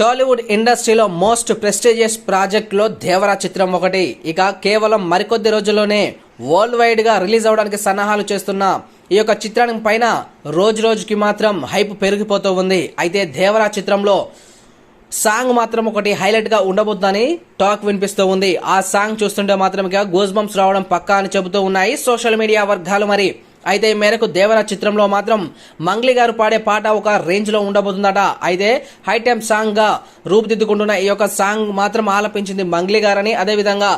టాలీవుడ్ ఇండస్ట్రీలో most prestigious ప్రాజెక్ట్లో దేవరా చిత్రం ఒకటి. ఇక కేవలం మరికొద్ది రోజుల్లోనే వరల్డ్ వైడ్గా రిలీజ్ అవడానికి సన్నాహాలు చేస్తున్న ఈ యొక్క చిత్రానికి పైన రోజు రోజుకి మాత్రం హైప్ పెరిగిపోతూ ఉంది. అయితే దేవరా చిత్రంలో సాంగ్ మాత్రం ఒకటి హైలైట్గా ఉండబోద్దని టాక్ వినిపిస్తూ ఉంది. ఆ సాంగ్ చూస్తుంటే మాత్రం ఇక గూస్ బంప్స్ రావడం పక్కా అని చెబుతూ ఉన్నాయి. సోషల్ మీడియా వర్గాలు మరి అయితే ఈ మేరకు దేవర చిత్రంలో మాత్రం మంగ్లీ గారు పాడే పాట ఒక రేంజ్లో ఉండబోతుందట. అయితే హైటెమ్ సాంగ్గా రూపుదిద్దుకుంటున్న ఈ యొక్క సాంగ్ మాత్రం ఆలపించింది మంగ్లీ గారని. అదేవిధంగా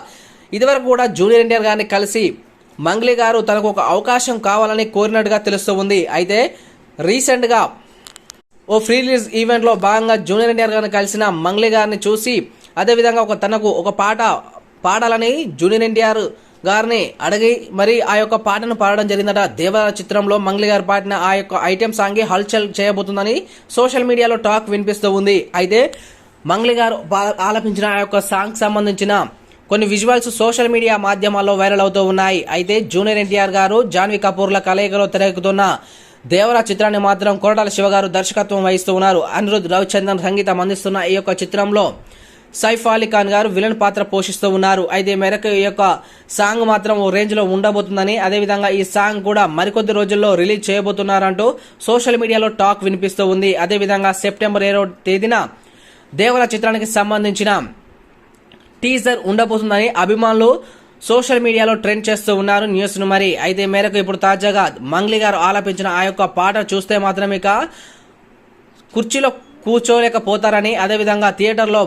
ఇదివరకు కూడా జూనియర్ ఎన్టీఆర్ గారిని కలిసి మంగ్లీ గారు తనకు ఒక అవకాశం కావాలని కోరినట్టుగా తెలుస్తూ ఉంది. అయితే రీసెంట్గా ఓ ఫ్రీ రిలీజ్ ఈవెంట్లో భాగంగా జూనియర్ ఎన్టీఆర్ గారిని కలిసిన మంగ్లీ గారిని చూసి అదేవిధంగా ఒక తనకు ఒక పాట పాడాలని జూనియర్ ఎన్టీఆర్ గారిని అడిగి మరి ఆ యొక్క పాటను పాడడం జరిగిందట. దేవర చిత్రంలో మంగ్లి గారు పాడిన ఆ యొక్క ఐటెం సాంగ్ హల్చల్ చేయబోతుందని సోషల్ మీడియాలో టాక్ వినిపిస్తూ ఉంది. అయితే మంగ్లి గారు ఆలపించిన ఆ యొక్క సాంగ్ సంబంధించిన కొన్ని విజువల్స్ సోషల్ మీడియా మాధ్యమాల్లో వైరల్ అవుతూ ఉన్నాయి. అయితే జూనియర్ ఎన్టీఆర్ గారు జాన్వీ కపూర్ల కలయికలో తెరకెక్కుతున్న దేవరా చిత్రాన్ని మాత్రం కొరటాల శివ గారు దర్శకత్వం వహిస్తూ ఉన్నారు. అనిరుద్ రవిచంద్రన్ సంగీతం అందిస్తున్న ఈ యొక్క చిత్రంలో సైఫ్ అలీ ఖాన్ గారు విలన్ పాత్ర పోషిస్తూ ఉన్నారు. అయితే మేరకు ఈ యొక్క సాంగ్ మాత్రం ఓ రేంజ్లో ఉండబోతుందని అదేవిధంగా ఈ సాంగ్ కూడా మరికొద్ది రోజుల్లో రిలీజ్ చేయబోతున్నారంటూ సోషల్ మీడియాలో టాక్ వినిపిస్తూ ఉంది. అదేవిధంగా సెప్టెంబర్ ఏడో తేదీన దేవర చిత్రానికి సంబంధించిన టీజర్ ఉండబోతుందని అభిమానులు సోషల్ మీడియాలో ట్రెండ్ చేస్తూ ఉన్నారు న్యూస్ను మరి. అయితే మేరకు ఇప్పుడు తాజాగా మంగ్లీ గారు ఆలపించిన ఆ యొక్క పాట చూస్తే మాత్రం ఇక కుర్చీలో కూర్చోలేకపోతారని అదేవిధంగా థియేటర్లో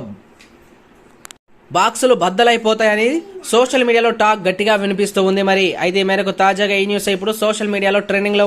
బాక్సులు బద్దలైపోతాయని సోషల్ మీడియాలో టాక్ గట్టిగా వినిపిస్తూ ఉంది మరి. అయితే మేరకు తాజాగా ఈ న్యూస్ ఇప్పుడు సోషల్ మీడియాలో ట్రెండింగ్లో